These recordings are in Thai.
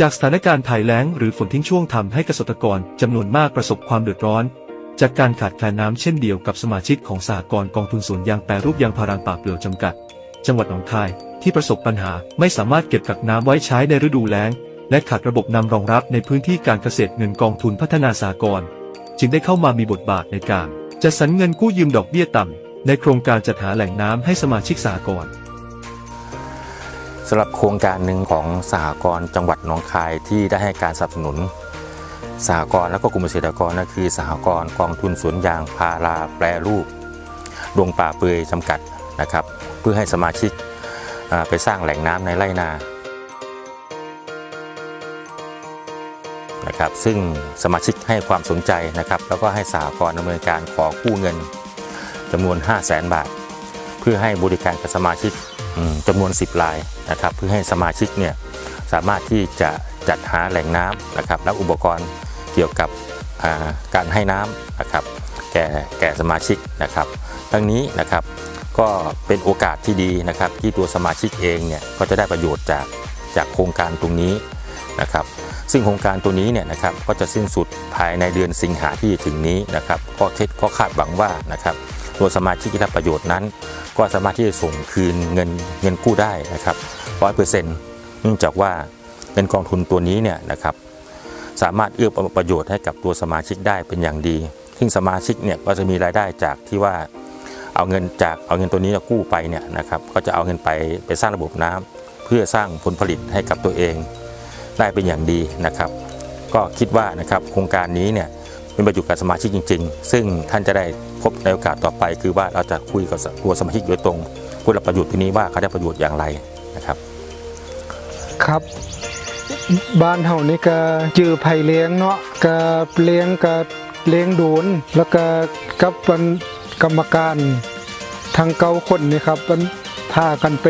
จากสถานการณ์ภัยแล้งหรือฝนทิ้งช่วงทำให้เกษตรกรจำนวนมากประสบความเดือดร้อน จากการขาดแคลนน้ำเช่นเดียวกับสมาชิกของสหกรณ์กองทุนสวนยางแปรรูปยางพารางป่าเปลี่ยจำกัด จังหวัดหนองคายที่ประสบปัญหาไม่สามารถเก็บกักน้ำไว้ใช้ในฤดูแล้ง และขาดระบบนำรองรับในพื้นที่การเกษตรเงินกองทุนพัฒนาสหกรณ์จึงได้เข้ามามีบทบาทในการจัดสรรเงินกู้ยืมดอกเบี้ยต่ำในโครงการจัดหาแหล่งน้ำให้สมาชิกสหกรณ์ ครงการหนึ่งของสหกรณ์จังหวัดหนองคายที่ได้ให้การสนับสนุน สหกรณ์และก็กลุ่มเกษตรกรนั่นคือ สหกรณ์กองทุนสวนยางพาราแปรรูปดวงป่าเปือยจำกัดนะครับ เพื่อให้สมาชิกไปสร้างแหล่งน้ำในไร่นานะครับซึ่งสมาชิกให้ความสนใจนะครับ แล้วก็ให้สหกรณ์ดำเนินการขอกู้เงินจำนวน 5 0 0แสนบาท เพื่อให้บริการกับสมาชิก จำนวน 10รายนะครับเพื่อให้สมาชิกเนี่ยสามารถที่จะจัดหาแหล่งน้ำนะครับและอุปกรณ์เกี่ยวกับการให้น้ำนะครับแก่แก่สมาชิกนะครับ ทั้งนี้นะครับก็เป็นโอกาสที่ดีนะครับ ที่ตัวสมาชิกเองเนี่ยก็จะได้ประโยชน์จากจากโครงการตรงนี้นะครับ ซึ่งโครงการตัวนี้เนี่ยนะครับก็จะสิ้นสุดภายในเดือนสิงหาที่ถึงนี้นะครับก็คิดก็คาดหวังว่านะครับ ตัวสมาชิกที่รับประโยชน์นั้น ก็สามารถที่จะส่งคืนเงินเงินกู้ได้นะครับร้อยเปอร์เซ็นต์เนื่องจากว่าเงินกองทุนตัวนี้เนี่ยนะครับสามารถเอื้อประโยชน์ให้กับตัวสมาชิกได้เป็นอย่างดี ซึ่งสมาชิกเนี่ยก็จะมีรายได้จากที่ว่าเอาเงินจากเอาเงินตัวนี้กู้ไปเนี่ยนะครับก็จะเอาเงินไปไปสร้างระบบน้ำเพื่อสร้างผลผลิตให้กับตัวเองได้เป็นอย่างดีนะครับ ก็คิดว่านะครับโครงการนี้เนี่ย เป็นประโยชน์กับสมาชิกจริง ๆ ซึ่งท่านจะได้พบในโอกาสต่อไป คือว่าเราจะคุยกับตัวสมาชิกโดยตรงผู้รับประโยชน์ที่นี้ว่าเขาได้ประโยชน์อย่างไรนะครับ ครับบ้านเฮานี่ก็จื้อไผ่เลี้ยงเนาะก็เลี้ยงก็เลี้ยงโดนแล้วก็กับมันกรรมการทางเก้าคนนี่ครับมันพากันไป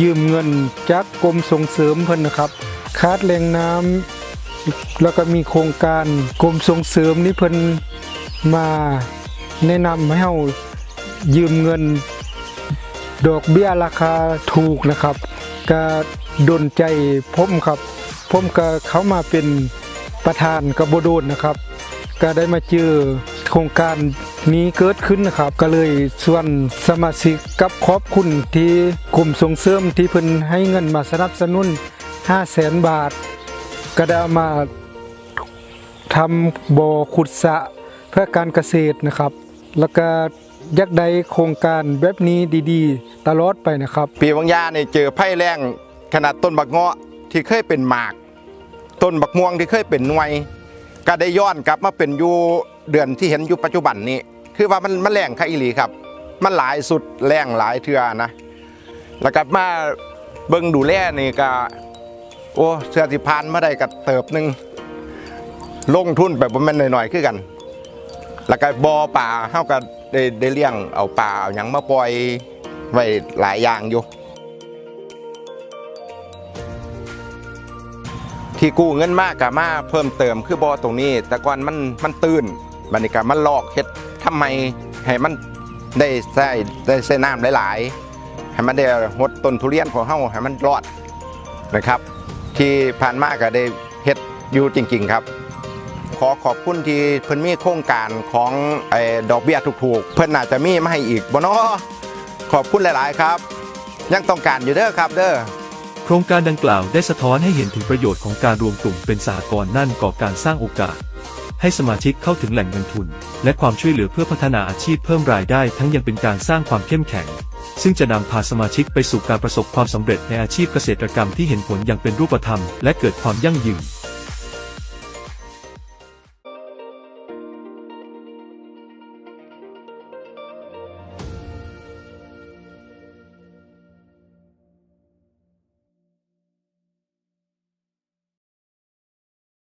ยืมเงินจากกรมส่งเสริมเพิ่นนะครับคาดแหล่งน้ำ แล้วก็มีโครงการกรมส่งเสริมนี่เพิ่นมาแนะนำให้เฮายืมเงิน ดอกเบี้ยราคาถูกนะครับก็ดนใจผมครับผมก็เขามาเป็นประธานกบโดนนะครับ ก็ได้มาเจอโครงการนี้เกิดขึ้นนะครับ ก็เลยส่วนสมาชิกกับขอบคุณที่กลุ่มส่งเสริมที่เพิ่นให้เงินมาสนับสนุน 5 0 0แสนบาท ก็ได้มาทำบ่อขุดสะเพื่อการเกษตรนะครับ แล้วก็ยักได้โครงการแบบนี้ดีๆ ตลอดไปนะครับ ปีวังยาเนี่ยเจอไผ่แรงขนาดต้นบักเงาะที่เคยเป็นหมาก ต้นบักม่วงที่เคยเป็นหน่วย ก็ได้ย้อนกลับมาเป็นอยู่เดือนที่เห็นอยู่ปัจจุบันนี้ คือว่ามันมันแรงค่าอีหลีครับ มันหลายสุดแรงหลายเทือนะ แล้วก็มาเบิ่งดูแลนี่ก็ โอ้เสื้อสิพานมาได้กับเติบหนึ่งลงทุนแบบม่นหน่อยๆคือกัน แล้วก็บ่อป่าเฮาก็ได้ได้เลี้ยงเอาปลาเอาหยังมาปล่อยไว้หลายอย่างอยู่ ที่กู้เงินมากกับมาเพิ่มเติมคือบ่อตรงนี้ แต่ก่อนมันมันตื้นบัดนี้ก็มันลอกเฮ็ดทำไมให้มันได้ใส่ได้ใส่น้ำหลายๆให้มันได้หดต้นทุเรียนของเฮาให้มันรอดนะครับ ที่ผ่านมาก็ได้เฮ็ดอยู่จริง ๆ ครับ ขอขอบคุณที่เพิ่นมีโครงการของไอ้ดอกเบี้ยถูกๆ เพิ่นน่าจะมีมาให้อีกบ่เนาะขอบคุณหลายๆครับ ยังต้องการอยู่เด้อครับเด้อโครงการดังกล่าวได้สะท้อนให้เห็นถึงประโยชน์ของการรวมกลุ่มเป็นสหกรณ์นั่นก่อการสร้างโอกาส ให้สมาชิกเข้าถึงแหล่งเงินทุน และความช่วยเหลือเพื่อพัฒนาอาชีพเพิ่มรายได้ทั้งยังเป็นการสร้างความเข้มแข็ง ซึ่งจะนำพาสมาชิกไปสู่การประสบความสำเร็จในอาชีพเกษตรกรรมที่เห็นผลอย่างเป็นรูปธรรม และเกิดความยั่งยืน